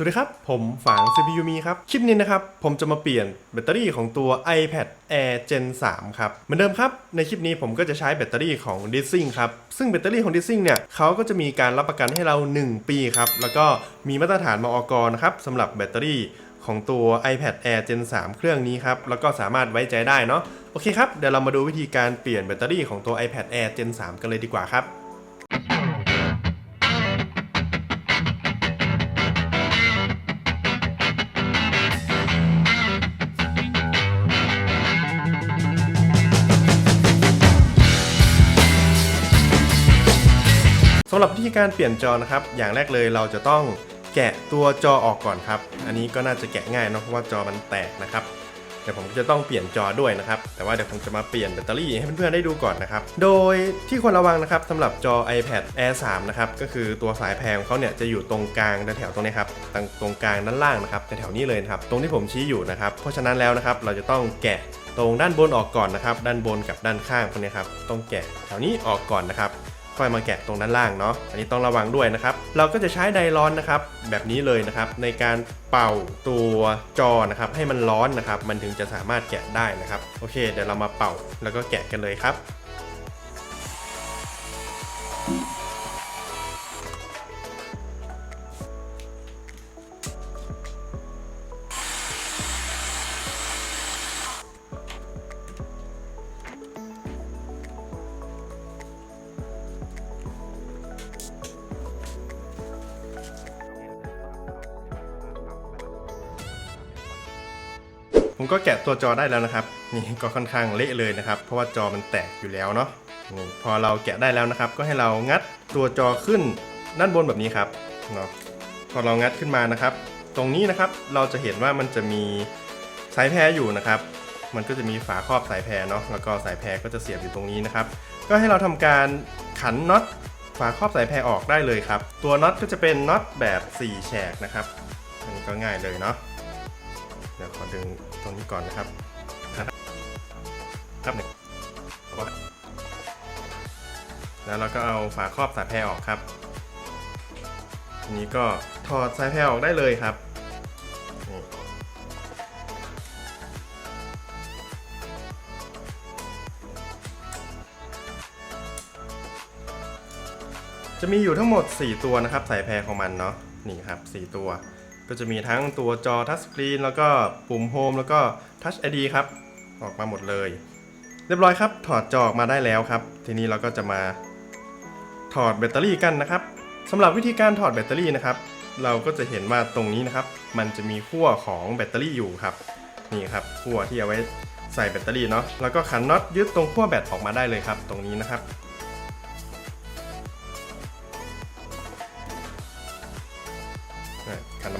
สวัสดีครับ ผมฝาง CPU มีครับ คลิปนี้นะครับ ผมจะมาเปลี่ยนแบตเตอรี่ของตัว iPad Air Gen 3 ครับ เหมือนเดิมครับ ในคลิปนี้ผมก็จะใช้แบตเตอรี่ของ d i s s i n g ครับ ซึ่งแบตเตอรี่ของ d i s s i n g เนี่ยเขาก็จะมีการรับประกันให้เรา 1 ปีครับ แล้วก็มีมาตรฐานมอกรนะครับสำหรับแบตเตอรี่ของตัว iPad Air Gen 3 เครื่องนี้ครับ แล้วก็สามารถไว้ใจได้เนาะโอเคครับเดี๋ยวเรามาดูวิธีการเปลี่ยนแบตเตอรี่ของตัว iPad Air Gen 3 กันเลยดีกว่าครับ ธีการเปลี่ยนจอนะครับ อย่างแรกเลยเราจะต้องแกะตัวจอออกก่อนครับ อันนี้ก็น่าจะแกะง่ายเนอะเพราะว่าจอมันแตกนะครับเดี๋ยวผมจะต้องเปลี่ยนจอด้วยนะครับ แต่ว่าเดี๋ยวผมจะมาเปลี่ยนแบตเตอรี่ให้เพื่อนๆได้ดูก่อนนะครับ โดยที่ควรระวังนะครับสำหรับจอ iPad Air 3 นะครับ ก็คือตัวสายแพงของเขาเนี่ยจะอยู่ตรงกลางแถวตรงนี้ครับ ตรงตรงกลางด้านล่างนะครับแถวนี้เลยครับ ตรงที่ผมชี้อยู่นะครับ เพราะฉะนั้นแล้วนะครับ เราจะต้องแกะตรงด้านบนออกก่อนนะครับ ด้านบนกับด้านข้างพวกนี้ครับ ต้องแกะแถวนี้ออกก่อนนะครับ ค่อยมาแกะตรงด้านล่างเนาะอันนี้ต้องระวังด้วยนะครับ เราก็จะใช้ไดร้อนนะครับ แบบนี้เลยนะครับ ในการเป่าตัวจอนะครับให้มันร้อนนะครับ มันถึงจะสามารถแกะได้นะครับ โอเค เดี๋ยวเรามาเป่าแล้วก็แกะกันเลยครับ ผมก็แกะตัวจอได้แล้วนะครับ นี่ก็ค่อนข้างเละเลยนะครับ เพราะว่าจอมันแตกอยู่แล้วเนาะนี่พอเราแกะได้แล้วนะครับ ก็ให้เรางัดตัวจอขึ้นด้านบนแบบนี้ครับเนาะพอเรางัดขึ้นมานะครับ ตรงนี้นะครับเราจะเห็นว่ามันจะมีสายแพรอยู่นะครับ มันก็จะมีฝาครอบสายแพรเนาะแล้วก็สายแพรก็จะเสียบอยู่ตรงนี้นะครับ ก็ให้เราทำการขันน็อตฝาครอบสายแพรออกได้เลยครับ ตัวน็อตก็จะเป็นน็อตแบบ 4 แฉกนะครับอันนี้ก็ง่ายเลยเนาะ ดี๋ยวขอดึงตรงนี้ก่อนนะครับ ครับเนี่ยแล้วเราก็เอาฝาครอบสายแพรออกครับทีนี้ก็ถอดสายแพรออกได้เลยครับจะมีอยู่ทั้งหมด 4 ตัวนะครับ สายแพรของมันเนาะนี่ครับ 4 ตัว ก็จะมีทั้งตัวจอทัชสกรีนแล้วก็ปุ่มโฮมแล้วก็ทัชไอดีครับ ออกมาหมดเลย เรียบร้อยครับ ถอดจอออกมาได้แล้วครับ ทีนี้เราก็จะมาถอดแบตเตอรี่กันนะครับสำหรับวิธีการถอดแบตเตอรี่นะครับ เราก็จะเห็นว่าตรงนี้นะครับ มันจะมีขั้วของแบตเตอรี่อยู่ครับ นี่ครับขั้วที่เอาไว้ใส่แบตเตอรี่เนาะแล้วก็ขันน็อตยึดตรงขั้วแบตออกมาได้เลยครับ ตรงนี้นะครับ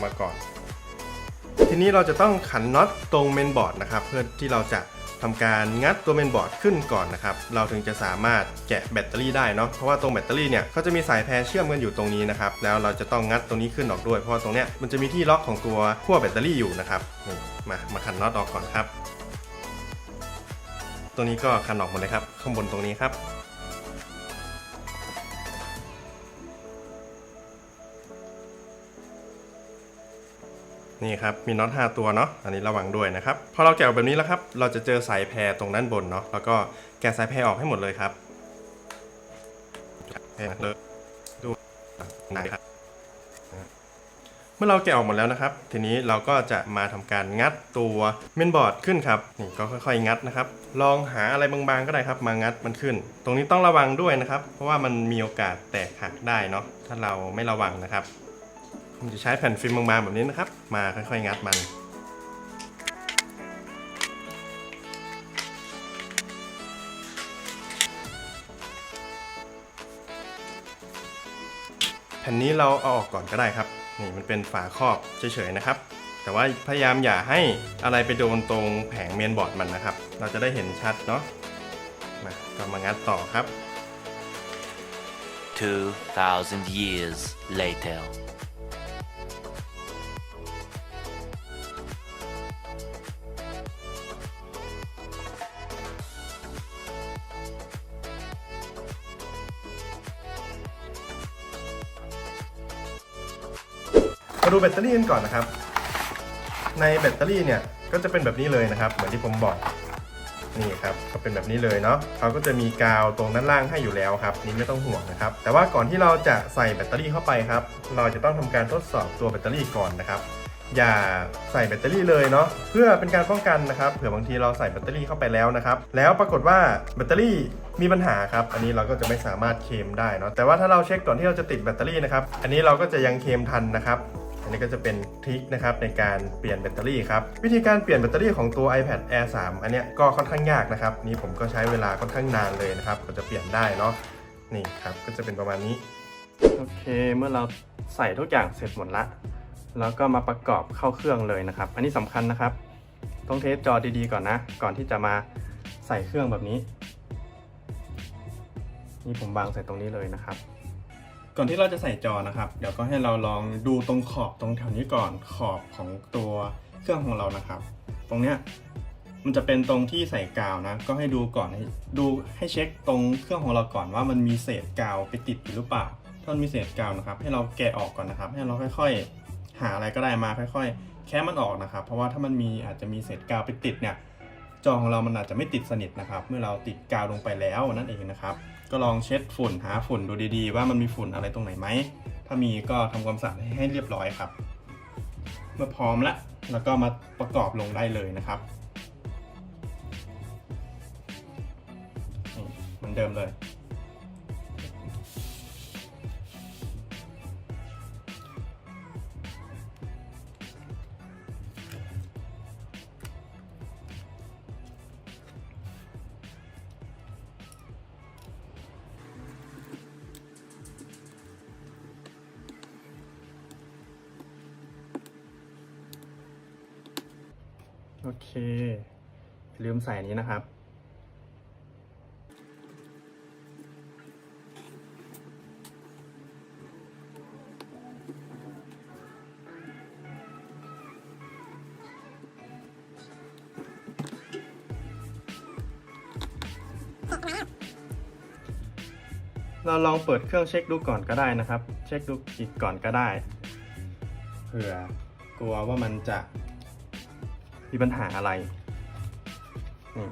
อกมาก่อน ทีนี้เราจะต้องขันน็อตตรงเมนบอร์ดนะครับ เพื่อที่เราจะทำการงัดตัวเมนบอร์ดขึ้นก่อนนะครับ เราถึงจะสามารถแกะแบตเตอรี่ได้เนาะ เพราะว่าตรงแบตเตอรี่เนี่ยเขาจะมีสายแพรเชื่อมกันอยู่ตรงนี้นะครับ แล้วเราจะต้องงัดตรงนี้ขึ้นออกด้วย เพราะว่าตรงเนี้ยมันจะมีที่ล็อกของตัวขั้วแบตเตอรี่อยู่นะครับมา มาขันน็อตออกก่อนครับ ตัวนี้ก็ขันออกหมดเลยครับ ข้างบนตรงนี้ครับ นี่ครับมีน็อต5ตัวเนาะอันนี้ระวังด้วยนะครับพอเราแกะออกแบบนี้แล้วครับเราจะเจอสายแพรตรงด้านบนเนาะแล้วก็แกะสายแพรออกให้หมดเลยครับแพรเลยดูไหนครับเมื่อเราแกะออกหมดแล้วนะครับ ทีนี้เราก็จะมาทำการงัดตัวเมนบอร์ดขึ้นครับนี่ก็ค่อยๆ งัดนะครับ ลองหาอะไรบางๆก็ได้ครับ มางัดมันขึ้น ตรงนี้ต้องระวังด้วยนะครับ เพราะว่ามันมีโอกาสแตกหักได้เนาะถ้าเราไม่ระวังนะครับ ผมจะใช้แผ่นฟิล์มบางๆแบบนี้นะครับ มาค่อยๆงัดมัน แผ่นนี้เราเอาออกก่อนก็ได้ครับ นี่มันเป็นฝาครอบเฉยๆนะครับ แต่ว่าพยายามอย่าให้อะไรไปโดนตรงแผงเมนบอร์ดมันนะครับ เราจะได้เห็นชัดเนาะ มาก็มางัดต่อครับ 2,000 years later. มาดูแบตเตอรี่กันก่อนนะครับ ในแบตเตอรี่เนี่ยก็จะเป็นแบบนี้เลยนะครับ เหมือนที่ผมบอกนี่ครับก็เป็นแบบนี้เลยเนาะเขาก็จะมีกาวตรงด้านล่างให้อยู่แล้วครับ นี่ไม่ต้องห่วงนะครับ แต่ว่าก่อนที่เราจะใส่แบตเตอรี่เข้าไปครับ เราจะต้องทำการทดสอบตัวแบตเตอรี่ก่อนนะครับ อย่าใส่แบตเตอรี่เลยเนาะเพื่อเป็นการป้องกันนะครับเผื่อบางทีเราใส่แบตเตอรี่เข้าไปแล้วนะครับ แล้วปรากฏว่าแบตเตอรี่มีปัญหาครับ อันนี้เราก็จะไม่สามารถเคลมได้เนาะแต่ว่าถ้าเราเช็คก่อนที่เราจะติดแบตเตอรี่นะครับ อันนี้เราก็จะยังเคลมทันนะครับ นนี้ก็จะเป็นทริคนะครับในการเปลี่ยนแบตเตอรี่ครับ วิธีการเปลี่ยนแบตเตอรี่ของตัว iPad Air 3 อันเนี้ยก็ค่อนข้างยากนะครับ นี่ผมก็ใช้เวลาค่อนข้างนานเลยนะครับกว่าจะเปลี่ยนได้เนาะนี่ครับก็จะเป็นประมาณนี้ โอเคเมื่อเราใส่ทุกอย่างเสร็จหมดละแล้วก็มาประกอบเข้าเครื่องเลยนะครับ อันนี้สำคัญนะครับ ต้องเทสจอดีๆก่อนนะ ก่อนที่จะมาใส่เครื่องแบบนี้ นี่ผมวางใส่ตรงนี้เลยนะครับ ก่อนที่เราจะใส่จอนะครับ เดี๋ยวก็ให้เราลองดูตรงขอบตรงแถวนี้ก่อนขอบของตัวเครื่องของเรานะครับ ตรงเนี้ยมันจะเป็นตรงที่ใส่กาวนะ ก็ให้ดูก่อนให้ดูให้เช็คตรงเครื่องของเราก่อนว่ามันมีเศษกาวไปติดอยู่หรือเปล่า ถ้ามันมีเศษกาวนะครับ ให้เราแกะออกก่อนนะครับ ให้เราค่อยๆ หาอะไรก็ได้มาค่อย ๆ แค่มันออกนะครับ เพราะว่าถ้ามันมีอาจจะมีเศษกาวไปติดเนี่ย จอของเรามันอาจจะไม่ติดสนิทนะครับ เมื่อเราติดกาวลงไปแล้วนั่นเองนะครับ ก็ลองเช็ดฝุ่นหาฝุ่นดูดีๆ ว่ามันมีฝุ่นอะไรตรงไหนไหม ถ้ามีก็ทำความสะอาดให้เรียบร้อยครับ เมื่อพร้อมแล้วแล้วก็มาประกอบลงได้เลยนะครับเหมือนเดิมเลย เคอย่าลืมใส่นนี้นะครับเราลองเปิดเครื่องเช็คดูก่อนก็ได้นะครับ เช็คดูอีกก่อนก็ได้ เผื่อกลัวว่ามันจะ มีปัญหาอะไรนี่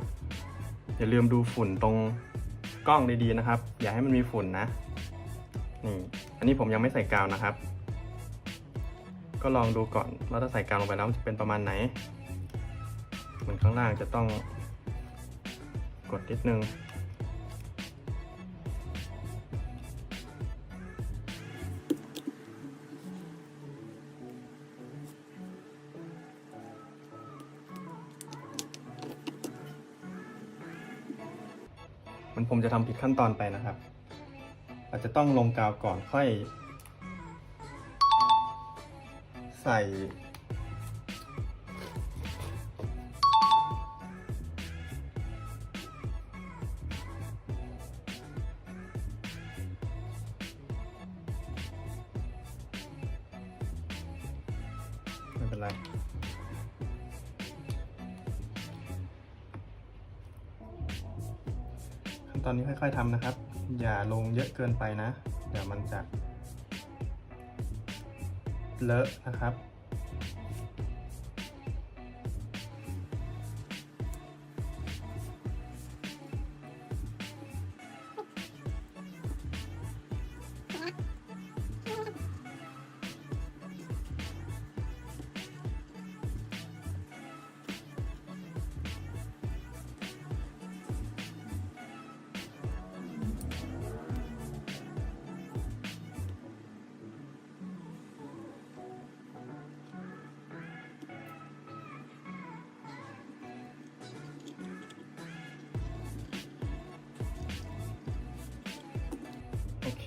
อย่าลืมดูฝุ่นตรงกล้องดีๆนะครับ อย่าให้มันมีฝุ่นนะนี่อันนี้ผมยังไม่ใส่กาวนะครับ ก็ลองดูก่อนว่าถ้าใส่กาวลงไปแล้วมันจะเป็นประมาณไหนเหมือนข้างล่างจะต้องกดนิดนึง ผมจะทำผิดขั้นตอนไปนะครับ อาจจะต้องลงกาวก่อนค่อย ใส่ ขั้นตอนนี้ค่อย ๆทำนะครับ อย่าลงเยอะเกินไปนะ เดี๋ยวมันจะเลอะนะครับ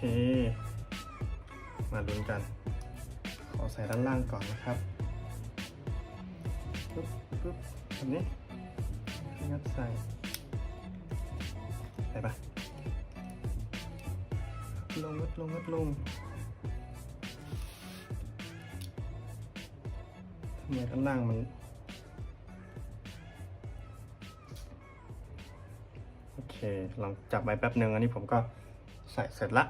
มาลุ้นกัน ขอใส่ด้านล่างก่อนนะครับปึ๊บปึ๊บแบบนี้งัดใส่ ใส่ปะลงงัดลงงัดลงทำไมด้านล่างมันโอเค ลองจับไว้แป๊บหนึ่งอันนี้ผมก็ใส่เสร็จละ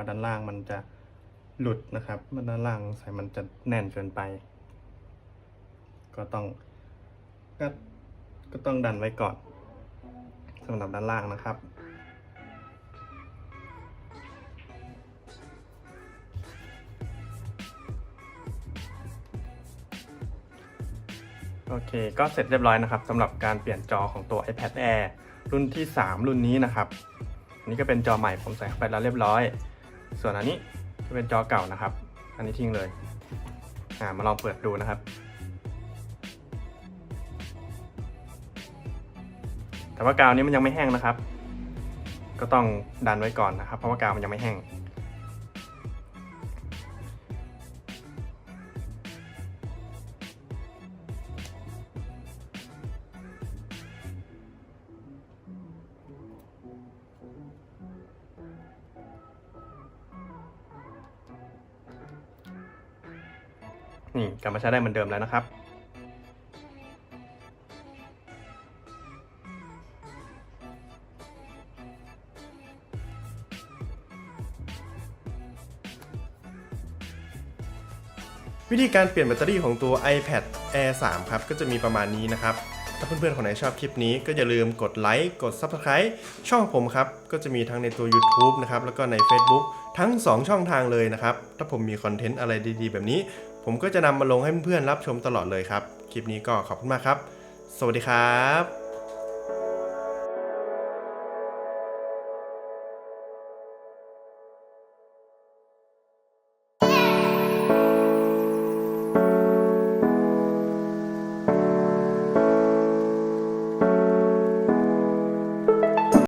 ว่าด้านล่างมันจะหลุดนะครับมันด้านล่างใส่มันจะแน่นเกินไป ก็ต้องก็ก็ต้องดันไว้ก่อนสำหรับด้านล่างนะครับโอเค ก็เสร็จเรียบร้อยนะครับสำหรับการเปลี่ยนจอของตัว iPad Air รุ่นที่ 3 รุ่นนี้นะครับนนี้ก็เป็นจอใหม่ผมใส่เข้าไปแล้วเรียบร้อย ส่วนอันนี้จะเป็นจอเก่านะครับ อันนี้ทิ้งเลย อ่า มาลองเปิดดูนะครับ แต่ว่ากาวนี้มันยังไม่แห้งนะครับ ก็ต้องดันไว้ก่อนนะครับ เพราะว่ากาวมันยังไม่แห้ง นี่กลับมาใช้ได้เหมือนเดิมแล้วนะครับ วิธีการเปลี่ยนแบตเตอรี่ของตัว iPad Air 3 ครับ ก็จะมีประมาณนี้นะครับ ถ้าเพื่อนๆ คนไหนชอบคลิปนี้ก็อย่าลืมกดไลค์กด Subscribe ช่องผมครับ ก็จะมีทั้งในตัว YouTube นะครับ แล้วก็ใน Facebook ทั้ง 2 ช่องทางเลยนะครับ ถ้าผมมีคอนเทนต์อะไรดีๆ แบบนี้ ผมก็จะนำมาลงให้เพื่อนๆรับชมตลอดเลยครับ คลิปนี้ก็ขอบคุณมากครับ สวัสดีครับ